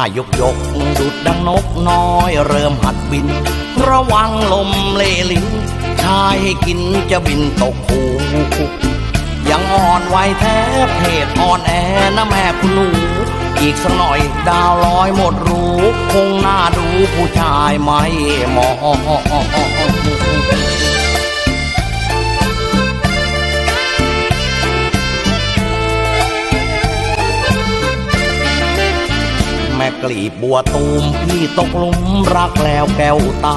ายกยกดุดดังนกน้อย เริ่มหัดบิน ระวังลมเลลินชายให้กินจะบินตกหูยังอ่อนไหวแท้เพศอ่อนแอนะแม่คุณหนู อีกสักหน่อยดาวลอยหมดรู้ คงน่าดูผู้ชายไม่มองแม่ กลีบบัวตูมพี่ตกหลุมรักแล้วแก้วตา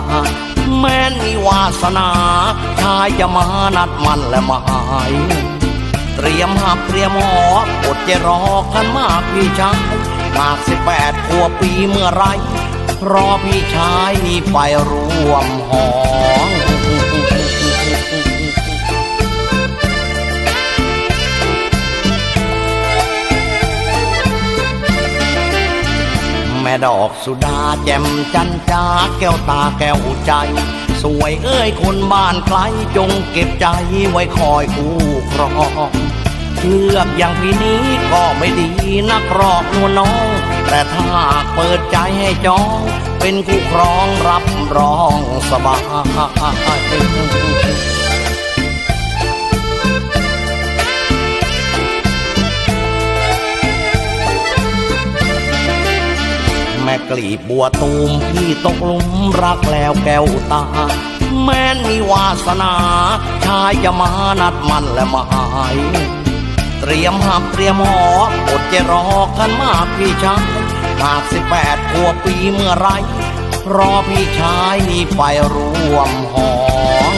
แม้นมีวาสนา ชายจะมานัดมันและหมายเตรียมหับเตรียมหออดจะรอกันมากพี่ชายมากสิบแปดขวบปีเมื่อไรรอพี่ชายนี่ไปร่วมหอง ม่ดอกสุดาแจ่มจันจ้าแก้วตาแก้วใจ สวยเอ้ยคนบ้านใครจงเก็บใจไว้คอยคู่ครองเลือกอย่างพี่นี้ก็ไม่ดีนักหรอกนวลน้อง แต่ถ้าเปิดใจให้จอง เป็นคู่ครองรับรองสบาย ลีบบัวตูมพี่ตกหลุมรักแล้วแก้วตา แม้นมีวาสนา ชายจะมานัดมันและหมายเตรียมหับเตรียมหออดจะรอกันมากพี่ชายหากสิบแปดขวบปีเมื่อไรรอพี่ชายนี่ไปร่วมหอง